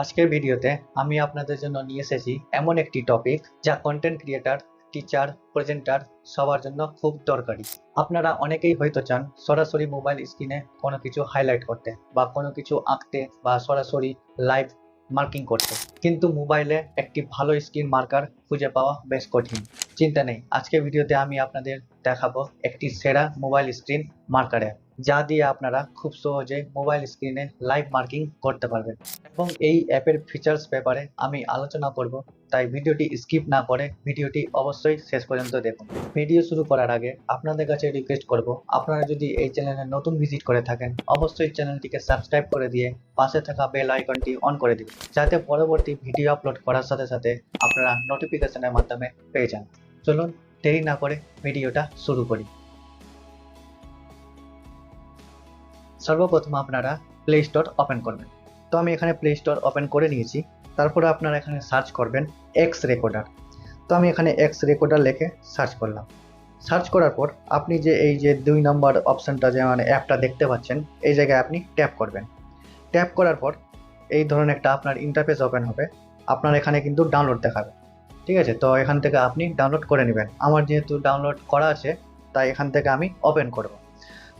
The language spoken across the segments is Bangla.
আজকের ভিডিওতে আমি আপনাদের জন্য নিয়ে এসেছি এমন একটি টপিক যা কন্টেন্ট ক্রিয়েটার টিচার প্রেজেন্টার সবার জন্য খুব দরকারি। আপনারা অনেকেই হয়তো চান সরাসরি মোবাইল স্ক্রিনে কোনো কিছু হাইলাইট করতে বা কোনো কিছু আঁকতে বা সরাসরি লাইভ মার্কিং করতে। কিন্তু মোবাইলে একটি ভালো স্ক্রিন মার্কার খুঁজে পাওয়া বেশ কঠিন। চিন্তা নেই, আজকের ভিডিওতে আমি আপনাদের দেখাবো একটি সেরা মোবাইল স্ক্রিন মার্কার যা দিয়ে আপনারা খুব সহজে মোবাইল স্ক্রিনে লাইভ মার্কিং করতে পারবেন। এবং এই অ্যাপের ফিচার্স ব্যাপারে আমি আলোচনা করব, তাই ভিডিওটি স্কিপ না করে ভিডিওটি অবশ্যই শেষ পর্যন্ত দেখুন। ভিডিও শুরু করার আগে আপনাদের কাছে রিকোয়েস্ট করব, আপনারা যদি এই চ্যানেলে নতুন ভিজিট করে থাকেন, অবশ্যই চ্যানেলটিকে সাবস্ক্রাইব করে দিয়ে পাশে থাকা বেল আইকনটি অন করে দিন, যাতে পরবর্তী ভিডিও আপলোড করার সাথে সাথে আপনারা নোটিফিকেশনের মাধ্যমে পেয়ে যান। চলুন দেরি না করে ভিডিওটা শুরু করি। সর্বপ্রথম আপনারা প্লে স্টোর ওপেন করবেন। তো আমি এখানে প্লে স্টোর ওপেন করে নিয়েছি। তারপরে আপনারা এখানে সার্চ করবেন এক্স রেকর্ডার তো আমি এখানে এক্স রেকর্ডার লিখে সার্চ করলাম। সার্চ করার পর আপনি যে এই যে দুই নম্বর অপশানটা যে মানে অ্যাপটা দেখতে পাচ্ছেন, এই জায়গায় আপনি ট্যাপ করবেন। ট্যাপ করার পর এই ধরনের একটা আপনার ইন্টারফেস ওপেন হবে। আপনার এখানে কিন্তু ডাউনলোড দেখাবে। ঠিক আছে? তো এখান থেকে আপনি ডাউনলোড করে নেবেন। আমার যেহেতু ডাউনলোড করা আছে, তাই এখান থেকে আমি ওপেন করব।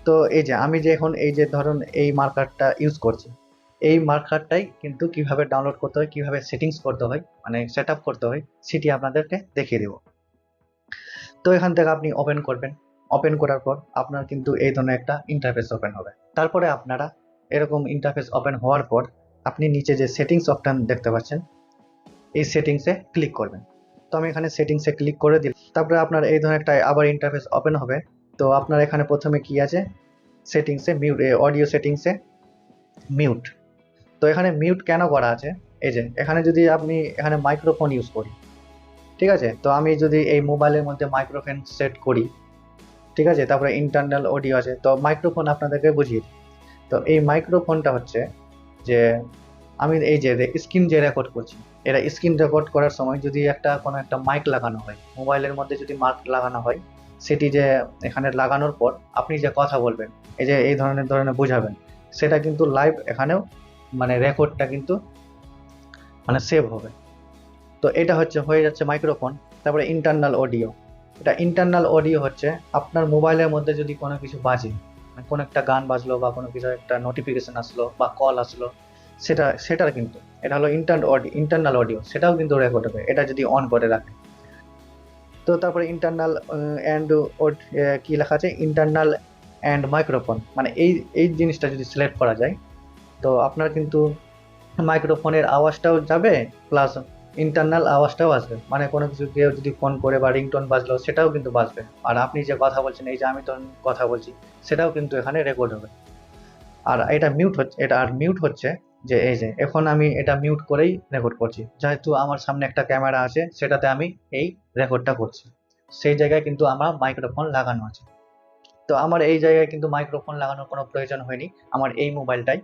তো এই যে, আমি যে এখন এই যে ধরুন এই মার্কারটা ইউজ করছি, এই মার্কারটাই কিন্তু কীভাবে ডাউনলোড করতে হয়, কীভাবে সেটিংস করতে হয় মানে সেট করতে হয়, সেটি আপনাদেরকে দেখিয়ে দেব। তো এখান থেকে আপনি ওপেন করবেন। ওপেন করার পর আপনার কিন্তু এই ধরনের একটা ইন্টারফেস ওপেন হবে। তারপরে আপনারা এরকম ইন্টারফেস ওপেন হওয়ার পর আপনি নিচে যে সেটিংস অপশান দেখতে পাচ্ছেন, এই সেটিংসে ক্লিক করবেন। তো আমি এখানে সেটিংসে ক্লিক করে দিলাম। তারপরে আপনার এই ধরনের একটা আবার ইন্টারফেস ওপেন হবে। তো আপনার এখানে প্রথমে কি আছে? সেটিংসে মিউট অডিও সেটিংসে মিউট তো এখানে মিউট কেন করা আছে? এই যে, এখানে যদি আপনি এখানে মাইক্রোফোন ইউজ করি, ঠিক আছে? তো আমি যদি এই মোবাইলের মধ্যে মাইক্রোফোন সেট করি, ঠিক আছে? তারপরে ইন্টারনাল অডিও আছে, তো মাইক্রোফোন আপনাদেরকে বুঝিয়ে তো এই মাইক্রোফোনটা হচ্ছে যে, আমি এই যে স্ক্রিন যে রেকর্ড করছি, এটা স্ক্রিন রেকর্ড করার সময় যদি একটা কোনো একটা মাইক লাগানো হয় মোবাইলের মধ্যে যদি মাইক লাগানো হয় সেটি যে এখানে লাগানোর পর আপনি যে কথা বলবেন, এই যে এই ধরনের ধরনের বোঝাবেন, সেটা কিন্তু লাইভ এখানেও মানে রেকর্ডটা কিন্তু মানে সেভ হবে। তো এটা হচ্ছে, হয়ে যাচ্ছে মাইক্রোফোন তারপরে ইন্টারনাল অডিও এটা ইন্টারনাল অডিও হচ্ছে আপনার মোবাইলের মধ্যে যদি কোনো কিছু বাজে মানে কোনো একটা গান বাজলো বা কোনো কিছু একটা নোটিফিকেশন আসলো বা কল আসলো, সেটা, সেটার কিন্তু, এটা হলো ইন্টার অডিও ইন্টারনাল অডিও সেটাও কিন্তু রেকর্ড হবে, এটা যদি অন করে রাখে তো তারপরে ইন্টারনাল অ্যান্ড কি লেখা আছে? ইন্টারনাল অ্যান্ড মাইক্রোফোন মানে এই এই জিনিসটা যদি সিলেক্ট করা যায়, তো আপনার কিন্তু মাইক্রোফোনের আওয়াজটাও যাবে প্লাস ইন্টারনাল আওয়াজটাও আসবে। মানে কোনো কিছু কেউ যদি ফোন করে বা রিংটোন বাজলো, সেটাও কিন্তু বাজবে। আর আপনি যে কথা বলছেন, এই যে আমি তো কথা বলছি, সেটাও কিন্তু এখানে রেকর্ড হবে। আর এটা মিউট হচ্ছে, এটা আর মিউট হচ্ছে যে এই যে, এখন আমি এটা মিউট করেই রেকর্ড করছি। যেহেতু আমার সামনে একটা ক্যামেরা আছে, সেটাতে আমি এই রেকর্ডটা করছি। সেই জায়গায় কিন্তু আমার মাইক্রোফোন লাগানো আছে। তো আমার এই জায়গায় কিন্তু মাইক্রোফোন লাগানোর কোনো প্রয়োজন হয়নি, আমার এই মোবাইলটাই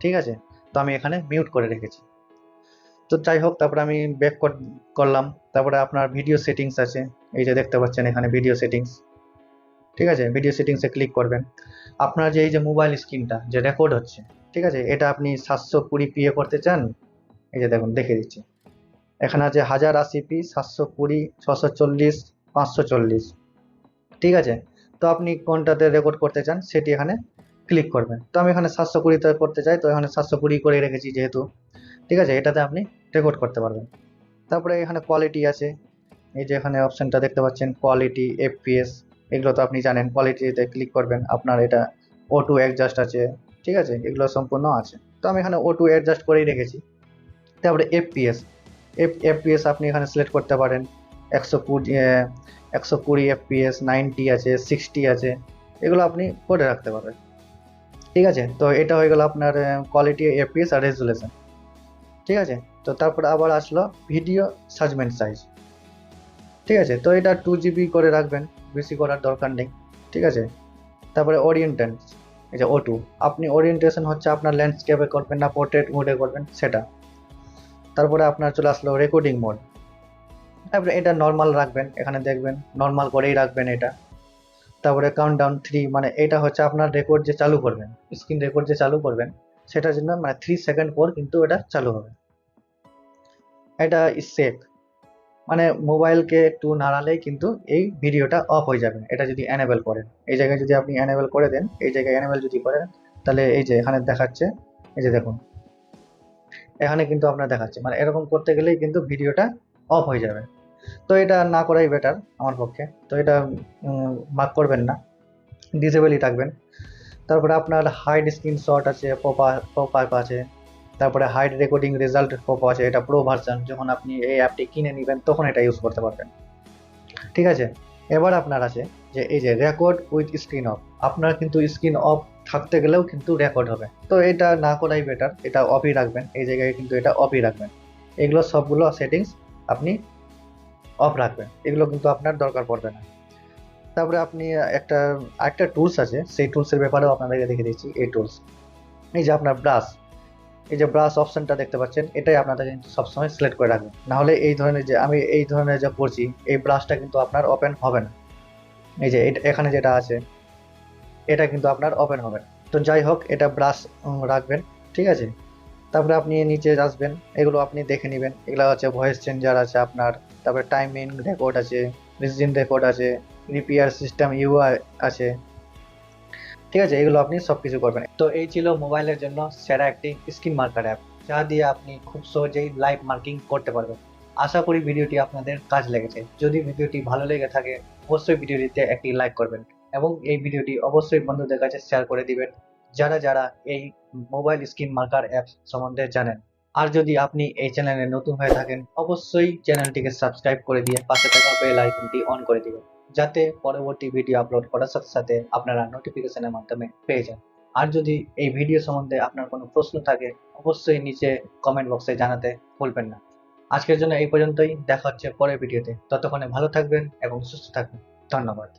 ঠিক আছে? তো আমি এখানে মিউট করে রেখেছি। তো যাই হোক, তারপরে আমি ব্যাক করলাম। তারপরে আপনার ভিডিও সেটিংস আছে। এই যে দেখতে পাচ্ছেন এখানে ভিডিও সেটিংস ঠিক আছে? ভিডিও সেটিংসে ক্লিক করবেন। আপনার যে এই যে মোবাইল স্ক্রিনটা যে রেকর্ড হচ্ছে ঠিক আছে? এটা আপনি সাতশো কুড়ি পিএ করতে চান? এই যে দেখুন, দেখে দিচ্ছি। এখানে আছে হাজার আশি পি সাতশো কুড়ি, ছশো চল্লিশ, পাঁচশো চল্লিশ। ঠিক আছে? তো আপনি কোনটাতে রেকর্ড করতে চান, সেটি এখানে ক্লিক করবেন। তো আমি এখানে সাতশো কুড়িতে করতে চাই, তো এখানে সাতশো কুড়ি করে রেখেছি যেহেতু। ঠিক আছে? এটাতে আপনি রেকর্ড করতে পারবেন। তারপরে এখানে কোয়ালিটি আছে। এই যে এখানে অপশানটা দেখতে পাচ্ছেন কোয়ালিটি এফপিএস এগুলো তো আপনি জানেন। কোয়ালিটিতে ক্লিক করবেন। আপনার এটা ও টু অ্যাডজাস্ট আছে। ঠিক আছে? এগুলো সম্পূর্ণ আছে। তো আমি এখানে ও টু অ্যাডজাস্ট করেই রেখেছি। তারপরে এফপিএস এফ এফপিএস আপনি এখানে সিলেক্ট করতে পারেন। একশো কুড়ি একশো কুড়ি এফপিএস নাইনটি আছে সিক্সটি আছে, এগুলো আপনি করে রাখতে পারবেন। ঠিক আছে? তো এটা হয়ে গেল আপনার কোয়ালিটি এফপিএস আর রেজুলেশন ঠিক আছে? তো তারপর আবার আসলো ভিডিও সাজমেন্ট সাইজ ঠিক আছে? তো এটা টু জিবি করে রাখবেন। বেশি করার দরকার নেই। ঠিক আছে? তারপরে ওরিয়েন্টেন্স এই যে ও টু আপনি ওরিয়েন্টেশন হচ্ছে আপনার ল্যান্ডস্কেপে করবেন না পোর্ট্রেট মোডে করবেন, সেটা। তারপরে আপনার চলে আসলো রেকর্ডিং মোড তারপরে এটা নর্মাল রাখবেন, এখানে দেখবেন নর্মাল করেই রাখবেন এটা। তারপরে কাউন্ট ডাউন থ্রি মানে এটা হচ্ছে আপনার রেকর্ড যে চালু করবেন স্ক্রিন রেকর্ড যে চালু করবেন, সেটার জন্য মানে থ্রি সেকেন্ড পর কিন্তু এটা চালু হবে। এটা সেফ মানে মোবাইলকে একটু নাড়ালেই কিন্তু এই ভিডিওটা অফ হয়ে যাবে। এটা যদি অ্যানেবেল করেন। এই জায়গায় যদি আপনি অ্যানেবেল করে দেন, এই জায়গায় অ্যানেবেল যদি করেন, তাহলে এই যে এখানে দেখাচ্ছে, এই যে দেখুন। এখানে কিন্তু আপনার দেখাচ্ছে। মানে এরকম করতে গেলেই কিন্তু ভিডিওটা অফ হয়ে যাবে। তো এটা না করাই বেটার আমার পক্ষে। তো এটা মার্ক করবেন না। ডিসেবলই থাকবেন। তারপরে আপনার হাইড স্ক্রিনশট আছে পপা আপ আছে। তারপরে হাইড রেকর্ডিং রেজাল্ট পপ আছে, এটা প্রো ভার্সন যখন আপনি এই অ্যাপটি কিনে নেবেন, তখন এটা ইউজ করতে পারবেন। ঠিক আছে? এবার আপনার আছে যে, এই যে রেকর্ড উইথ স্ক্রিন অফ আপনার কিন্তু স্ক্রিন অফ থাকতে গেলেও কিন্তু রেকর্ড হবে। তো এটা না করাই বেটার এটা অফই রাখবেন, এই জায়গায় কিন্তু এটা অফই রাখবেন। এগুলো সবগুলো সেটিংস আপনি অফ রাখবেন, এগুলো কিন্তু আপনার দরকার পড়বে না। তারপরে আপনি একটা একটা টুলস আছে, সেই টুলসের ব্যাপারেও আপনাদেরকে দেখে দিচ্ছি, এই টুলস এই যে আপনার ব্রাশ এই যে ব্রাশ অপশনটা দেখতে পাচ্ছেন, এটাই আপনাদের কিন্তু সবসময় সিলেক্ট করে রাখবেন। নাহলে এই ধরনের যে, আমি এই ধরনের যা করছি, এই ব্রাশটা কিন্তু আপনার ওপেন হবে না। এই যে এখানে যেটা আছে, এটা কিন্তু আপনার ওপেন হবে না। তো যাই হোক, এটা ব্রাশ রাখবেন, ঠিক আছে? তারপরে আপনি নিচে আসবেন, এগুলো আপনি দেখে নেবেন। এগুলো আছে ভয়েস চেঞ্জার আছে আপনার, তারপরে টাইমিং রেকর্ড আছে রিজিন রেকর্ড আছে রিপেয়ার সিস্টেম ইউআই আছে। ঠিক আছে, এগুলো আপনি সব কিছু করবেন। তো এই ছিল মোবাইলের জন্য সেরা একটি স্ক্রিন মার্কার অ্যাপ যা দিয়ে আপনি খুব সহজেই লাইভ মার্কিং করতে পারবেন। আশা করি ভিডিওটি আপনাদের কাজ লেগেছে। যদি ভিডিওটি ভালো লেগে থাকে, অবশ্যই ভিডিওটিতে একটি লাইক করবেন এবং এই ভিডিওটি অবশ্যই বন্ধুদের কাছে শেয়ার করে দিবেন, যারা যারা এই মোবাইল স্ক্রিন মার্কার অ্যাপ সম্বন্ধে জানেন। আর যদি আপনি এই চ্যানেলে নতুন হয়ে থাকেন, অবশ্যই চ্যানেলটিকে সাবস্ক্রাইব করে দিয়ে পাশে থাকা বেল আইকনটি অন করে দিবেন। যাতে পরবর্তী ভিডিও আপলোড করার সাথে সাথে আপনারা নোটিফিকেশনের মাধ্যমে পেয়ে যান। আর যদি এই ভিডিও সম্বন্ধে আপনার কোনো প্রশ্ন থাকে, অবশ্যই নিচে কমেন্ট বক্সে জানাতে ভুলবেন না। আজকের জন্য এই পর্যন্তই। দেখা হচ্ছে পরের ভিডিওতে ততক্ষণে ভালো থাকবেন এবং সুস্থ থাকবেন। ধন্যবাদ।